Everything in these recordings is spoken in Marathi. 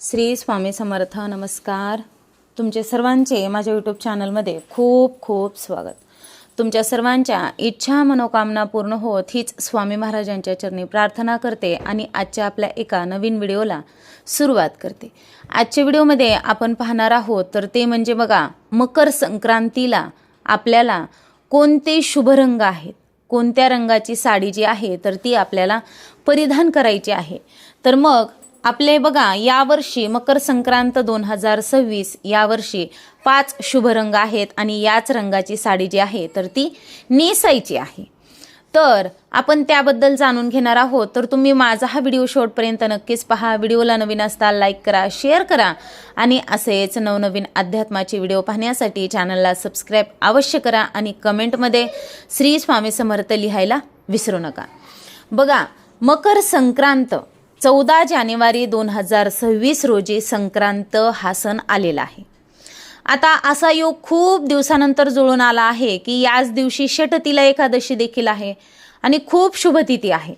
श्री स्वामी समर्थ नमस्कार. तुमचे सर्वांचे माझ्या यूट्यूब चॅनलमध्ये खूप खूप स्वागत. तुमच्या सर्वांच्या इच्छा मनोकामना पूर्ण होत हीच स्वामी महाराजांच्या चरणी प्रार्थना करते आणि आजच्या आपल्या एका नवीन व्हिडिओला सुरुवात करते. आजच्या व्हिडिओमध्ये आपण पाहणार आहोत तर ते म्हणजे बघा मकर संक्रांतीला आपल्याला कोणते शुभ रंग आहेत? कोणत्या रंगाची साडी जी आहे तर ती आपल्याला परिधान करायची आहे. तर मग आपले बघा यावर्षी मकर संक्रांत दोन हजार सव्वीस यावर्षी पाच शुभ रंग आहेत आणि याच रंगाची साडी जी आहे तर ती नेसायची आहे. तर आपण त्याबद्दल जाणून घेणार आहोत. तर तुम्ही माझा हा व्हिडिओ शेवटपर्यंत नक्कीच पहा. व्हिडिओला नवीन असता लाईक करा शेअर करा आणि असेच नवनवीन अध्यात्माचे व्हिडिओ पाहण्यासाठी चॅनलला सबस्क्राईब अवश्य करा आणि कमेंटमध्ये श्री स्वामी समर्थ लिहायला विसरू नका. बघा मकर संक्रांत चौदा जानेवारी दोन हजार सव्वीस रोजी संक्रांत हा सण आलेला आहे. आता असा योग खूप दिवसानंतर जुळून आला आहे की याच दिवशी षटतिला एकादशी देखील आहे आणि खूप शुभतिथी आहे.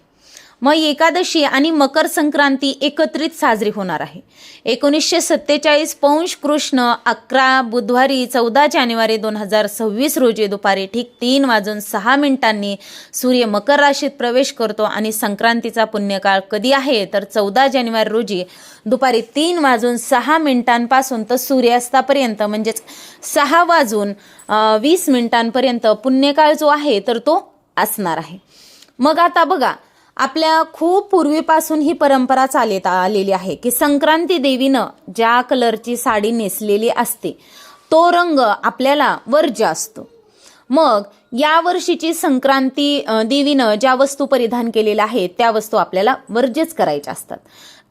मग एकादशी आणि मकर संक्रांती एकत्रित साजरी होणार आहे. एकोणीसशे सत्तेचाळीस पौंश कृष्ण अकरा बुधवारी चौदा जानेवारी दोन हजार सव्वीस रोजी दुपारी ठीक तीन वाजून सहा मिनिटांनी सूर्य मकर राशीत प्रवेश करतो आणि संक्रांतीचा पुण्यकाळ कधी आहे तर चौदा जानेवारी रोजी दुपारी तीन वाजून सहा मिनिटांपासून तर सूर्यास्तापर्यंत म्हणजेच सहा वाजून वीस मिनिटांपर्यंत पुण्यकाळ जो आहे तर तो असणार आहे. मग आता बघा आपल्या खूप पूर्वीपासून ही परंपरा चालत आलेली आहे की संक्रांती देवीनं ज्या कलरची साडी नेसलेली असते तो रंग आपल्याला वर्ज्य असतो. मग या वर्षीची संक्रांती देवीनं ज्या वस्तू परिधान केलेल्या आहेत त्या वस्तू आपल्याला वर्ज्यच करायच्या असतात.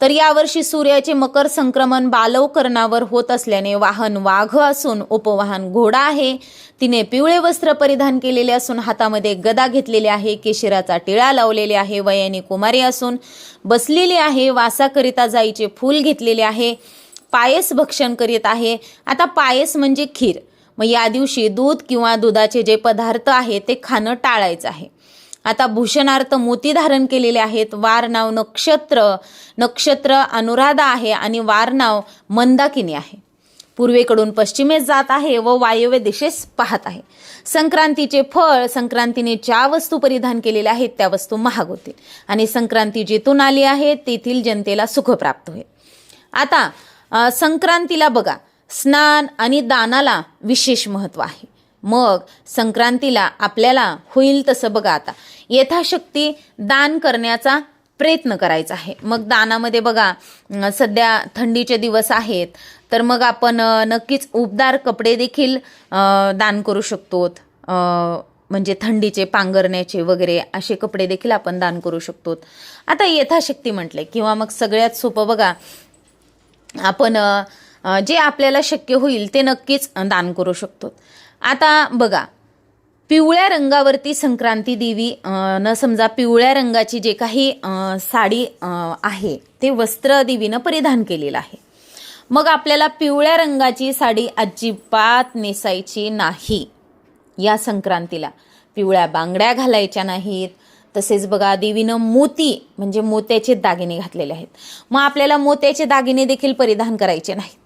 तर यावर्षी सूर्याचे मकर संक्रमण बालवकरणावर होत असल्याने वाहन वाघ असून उपवाहन घोडा आहे. तिने पिवळे वस्त्र परिधान केलेले असून हातामध्ये गदा घेतलेली आहे केशिराचा टिळा लावलेले आहे वयाने कुमारी असून बसलेली आहे वासाकरिता जाईचे फूल घेतलेले आहे पायस भक्षण करीत आहे. आता पायस म्हणजे खीर. मग या दिवशी दूध किंवा दुधाचे जे पदार्थ आहे ते खाणं टाळायचं आहे. आता भूषणार्थ मोती धारण केलेले आहेत. वार नाव नक्षत्र. नक्षत्र अनुराधा आहे आणि वार नाव मंदाकिनी आहे. पूर्वेकडून पश्चिमेस जात आहे व वायव्य दिशेस पाहत आहे. संक्रांतीचे फळ संक्रांतीने ज्या वस्तू परिधान केलेल्या आहेत त्या वस्तू महाग होतील. आणि संक्रांती जिथून आली आहे तेथील जनतेला सुख प्राप्त होईल. आता संक्रांतीला बघा. स्नान आणि दानाला विशेष महत्त्व आहे. मग संक्रांतीला आपल्याला होईल तसं बघा आता. यथाशक्ती दान करण्याचा प्रयत्न करायचा आहे. मग दानामध्ये बघा सध्या थंडीचे दिवस आहेत तर मग आपण नक्कीच उबदार कपडे देखील दान करू शकतो म्हणजे थंडीचे पांघरण्याचे वगैरे असे कपडे देखील आपण दान करू शकतो आता यथाशक्ती म्हटले किंवा मग सगळ्यात सोपं बघा आपण जे आपल्याला शक्य होईल ते नक्कीच दान करू शकतो आता बघा पिवळ्या रंगावरती संक्रांती देवी न समजा पिवळ्या रंगाची जे काही साडी आहे ते वस्त्र देवीनं परिधान केलेलं आहे. मग आपल्याला पिवळ्या रंगाची साडी अजिबात नेसायची नाही. या संक्रांतीला पिवळ्या बांगड्या घालायच्या नाहीत. तसेच बघा देवीनं मोती म्हणजे मोत्याचे दागिने घातलेले आहेत. मग आपल्याला मोत्याचे दागिने देखील परिधान करायचे नाहीत.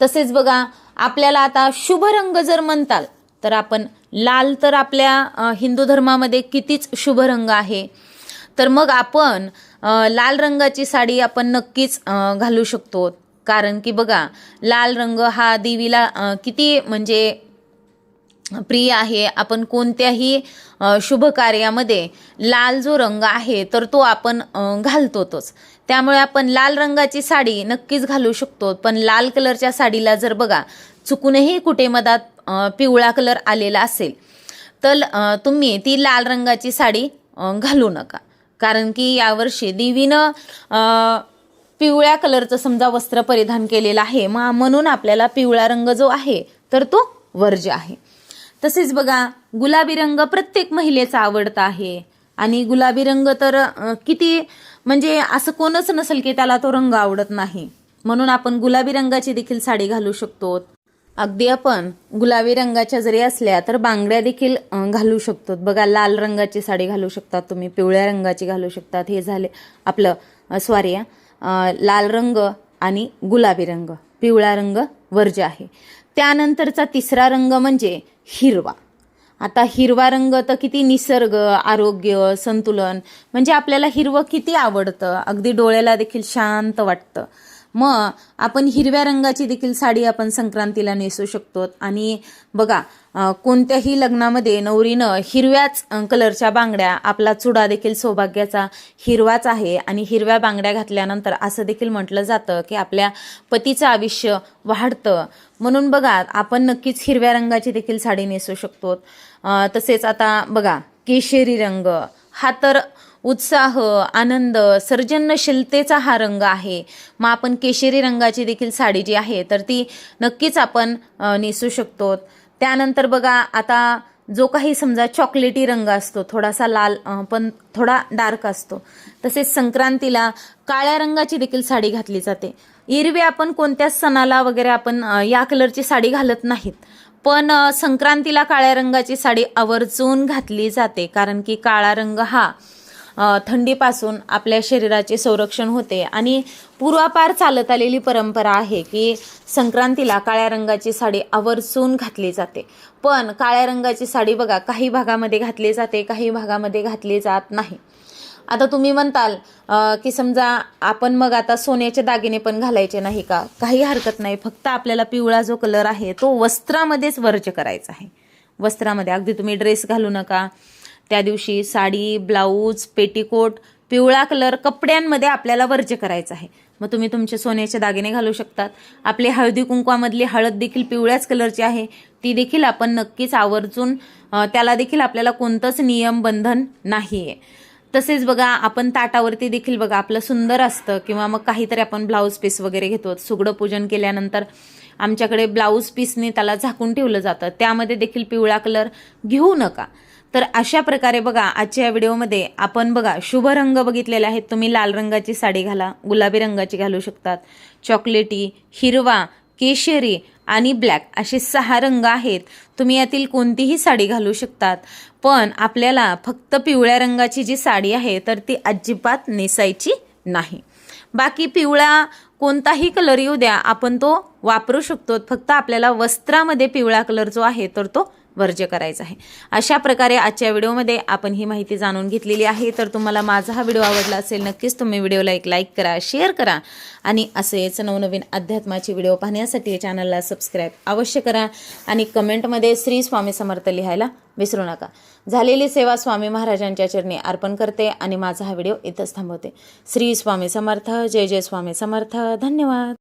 तसेच बघा आपल्याला आता शुभ रंग जर म्हणताल तर आपण लाल तर आपल्या हिंदू धर्मामध्ये कितीच शुभ रंग आहे. तर मग आपण लाल रंगाची साडी आपण नक्कीच घालू शकतो. कारण की बघा लाल रंग हा देवीला किती म्हणजे प्रिय आहे. आपण कोणत्याही शुभ कार्यामध्ये लाल जो रंग आहे तर तो आपण घालतोच त्यामुळे आपण लाल रंगाची साडी नक्कीच घालू शकतो. पण लाल कलरच्या साडीला जर बघा चुकूनही कुठे मधात पिवळा कलर आलेला असेल तर तुम्ही ती लाल रंगाची साडी घालू नका. कारण की यावर्षी देवीनं पिवळ्या कलरचं समजा वस्त्र परिधान केलेलं आहे मग म्हणून आपल्याला पिवळा रंग जो आहे तर तो वर्ज्य आहे. तसेच बघा गुलाबी रंग प्रत्येक महिलेचा आवडता आहे. आणि गुलाबी रंग तर किती म्हणजे असं कोणच नसेल की त्याला तो रंग आवडत नाही. म्हणून आपण गुलाबी रंगाची देखील साडी घालू शकतो. अगदी आपण गुलाबी रंगाच्या जरी असल्या तर बांगड्या देखील घालू शकतो. बघा लाल रंगाची साडी घालू शकतात तुम्ही पिवळ्या रंगाची घालू शकतात हे झाले आपलं सॉरी लाल रंग आणि गुलाबी रंग. पिवळा रंग वर्ज्य आहे. त्यानंतरचा तिसरा रंग म्हणजे हिरवा. आता हिरवा रंग तर किती निसर्ग आरोग्य संतुलन म्हणजे आपल्याला हिरवं किती आवडतं. अगदी डोळ्याला देखील शांत वाटतं. मग आपण हिरव्या रंगाची देखील साडी आपण संक्रांतीला नेसू शकतो. आणि बघा कोणत्याही लग्नामध्ये नवरीनं हिरव्याच कलरच्या बांगड्या आपला चुडा देखील सौभाग्याचा हिरवाच आहे. आणि हिरव्या बांगड्या घातल्यानंतर असं देखील म्हटलं जातं की आपल्या पतीचं आयुष्य वाढतं. म्हणून बघा आपण नक्कीच हिरव्या रंगाची देखील साडी नेसू शकतो. तसेच आता बघा केशरी रंग. हा तर उत्साह आनंद सर्जनशीलतेचा हा रंग आहे. मग आपण केशरी रंगाची देखील साडी जी आहे तर ती नक्कीच आपण नेसू शकतो. त्यानंतर बघा आता जो काही समजा चॉकलेटी रंग असतो थोडासा लाल पण थोडा डार्क असतो तसेच संक्रांतीला काळ्या रंगाची देखील साडी घातली जाते. एरवी आपण कोणत्याच सणाला वगैरे आपण या कलरची साडी घालत नाहीत. पण संक्रांतीला काळ्या रंगाची साडी आवर्जून घातली जाते कारण की काळा रंग हा थंडीपासून आपल्या शरीराचे संरक्षण होते. आणि पूर्वापार चालत आलेली परंपरा आहे की संक्रांतीला काळ्या रंगाची साडी आवर्जून घातली जाते. पण काळ्या रंगाची साडी बघा काही भागामध्ये घातली जाते काही भागामध्ये घातली जात नाही. आता तुम्ही म्हणताल की समजा आपण मग आता सोन्याचे दागिने पण घालायचे नाही का? काही हरकत नाही. फक्त आपल्याला पिवळा जो कलर आहे तो वस्त्रामध्येच वर्ज करायचा आहे. वस्त्रामध्ये अगदी तुम्ही ड्रेस घालू नका. त्या दिवशी साडी ब्लाऊज पेटीकोट पिवळा कलर कपड्यांमध्ये आपल्याला वर्ज्य करायचा आहे. मग तुम्ही तुमचे सोन्याचे दागिने घालू शकतात. आपली हळदी कुंकवामधली हळद देखील पिवळ्याच कलरची आहे. ती देखील आपण नक्कीच आवर्जून त्याला देखील आपल्याला कोणतंच नियम बंधन नाही आहे तसेच बघा आपण ताटावरती देखील बघा आपलं सुंदर असतं किंवा मग काहीतरी आपण ब्लाऊज पीस वगैरे घेतो. सुगडं पूजन केल्यानंतर आमच्याकडे ब्लाऊज पीसने त्याला झाकून ठेवलं जातं. त्यामध्ये देखील पिवळा कलर घेऊ नका. तर अशा प्रकारे बघा आजच्या या व्हिडिओमध्ये आपण बघा शुभ रंग बघितलेले आहेत. तुम्ही लाल रंगाची साडी घाला गुलाबी रंगाची घालू शकतात. चॉकलेटी हिरवा केशरी आणि ब्लॅक असे सहा रंग आहेत. तुम्ही यातील कोणतीही साडी घालू शकतात. पण आपल्याला फक्त पिवळ्या रंगाची जी साडी आहे तर ती अजिबात नेसायची नाही. बाकी पिवळा कोणताही कलर येऊ द्या आपण तो वापरू शकतो. फक्त आपल्याला वस्त्रामध्ये पिवळा कलर जो आहे तर तो वर्ज्य करायचा आहे. अशा प्रकारे आजच्या व्हिडिओमध्ये आपण ही माहिती जाणून घेतलेली आहे. तर तुम्हाला माझा हा व्हिडिओ आवडला असेल नक्कीच तुम्ही व्हिडिओला एक लाईक करा शेअर करा आणि असेच नवनवीन अध्यात्माचे व्हिडिओ पाहण्यासाठी या चॅनलला सबस्क्राईब अवश्य करा आणि कमेंटमध्ये श्री स्वामी समर्थ लिहायला विसरू नका. झालेली सेवा स्वामी महाराजांच्या चरणी अर्पण करते आणि माझा हा व्हिडिओ इथंच थांबवते. श्री स्वामी समर्थ जय जय स्वामी समर्थ धन्यवाद.